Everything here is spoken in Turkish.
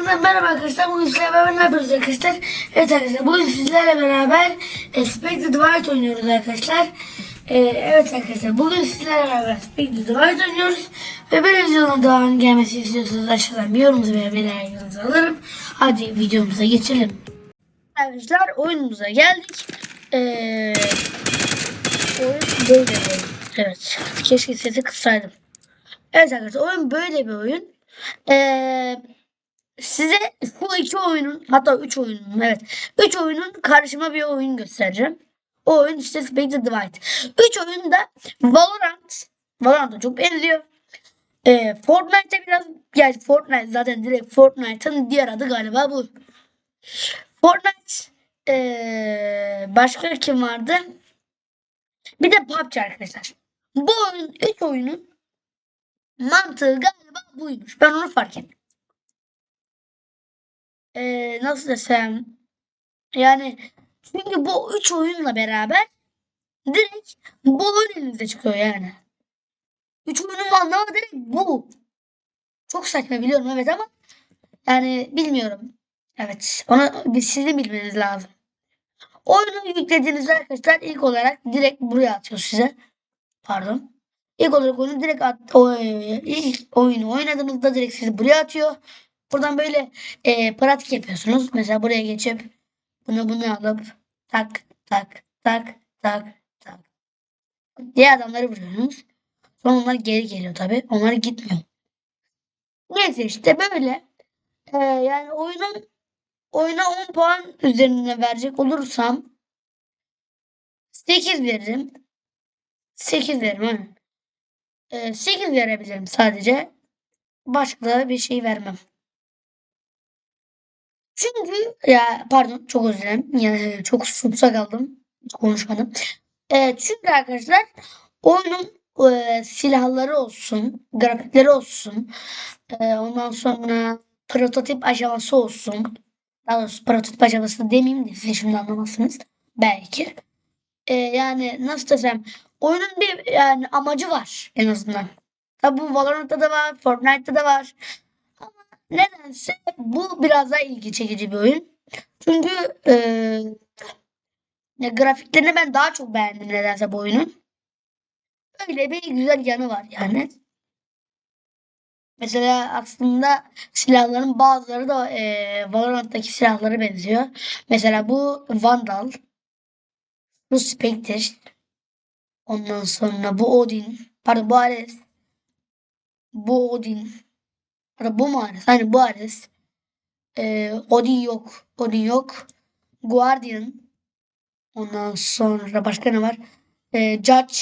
Yeniden merhaba arkadaşlar. Bugün sizlerle beraber ne yapıyoruz arkadaşlar? Evet arkadaşlar bugün sizlerle beraber Expected White oynuyoruz arkadaşlar. Ee, evet arkadaşlar bugün sizlerle beraber Expected White oynuyoruz. Ve bir videonun daha gelmesi istiyorsanız aşağıdan bir yorumunuzu veya bir beğeninizi alırım. Hadi videomuza geçelim. Arkadaşlar oyunumuza geldik. Ee, oyun böyle bir oyun. Evet. Keşke sesi kıssaydım. Evet arkadaşlar oyun böyle bir oyun. Ee, size bu iki oyunun hatta üç oyunun evet üç oyunun karşıma bir oyun göstereceğim. O oyun işte Spectre Divide. Üç oyun da Valorant. Valorant'a çok benziyor. Ee, Fortnite'e biraz yani Fortnite zaten direkt Fortnite'ın diğer adı galiba bu. Fortnite ee, başka kim vardı? Bir de PUBG arkadaşlar. Bu oyun üç oyunun mantığı galiba buymuş. Ben onu fark ettim. Ee, nasıl desem yani çünkü bu üç oyunla beraber direkt bu önünüze çıkıyor yani. Üç oyunun anlamı direkt bu. Çok saçma biliyorum evet ama yani bilmiyorum. Evet bir sizin bilmeniz lazım. Oyunu yüklediğinizde arkadaşlar ilk olarak direkt buraya atıyor size. Pardon. İlk olarak oyunu direkt at, o, ilk oyunu oynadığınızda direkt sizi buraya atıyor. Buradan böyle e, pratik yapıyorsunuz. Mesela buraya geçip bunu bunu alıp tak tak tak tak tak diye adamları vuruyorsunuz. Sonra onlar geri geliyor tabi. Onlar gitmiyor. Neyse işte böyle. E, yani oyunun oyuna 10 puan üzerine verecek olursam 8 veririm. 8 veririm. aynen. E, 8 verebilirim sadece. Başka bir şey vermem. Çünkü ya pardon çok özür dilerim. Yani çok sussa kaldım. Konuşmadım. Ee, çünkü arkadaşlar oyunun e, silahları olsun, grafikleri olsun, e, ondan sonra prototip aşaması olsun. Daha doğrusu prototip aşaması demeyeyim de siz şimdi anlamazsınız. Belki. E, yani nasıl desem oyunun bir yani amacı var en azından. Tabi bu Valorant'ta da var, Fortnite'ta da var. Nedense bu biraz daha ilgi çekici bir oyun. Çünkü e, grafiklerini ben daha çok beğendim nedense bu oyunun. Öyle bir güzel yanı var yani. Mesela aslında silahların bazıları da e, Valorant'taki silahlara benziyor. Mesela bu Vandal. Bu Spectre. Ondan sonra bu Odin. Pardon bu Ares. Bu Odin. Hatta bu mu Ares? Hani bu Ares. Ee, Odin yok. Odin yok. Guardian. Ondan sonra başka ne var? Ee, Judge.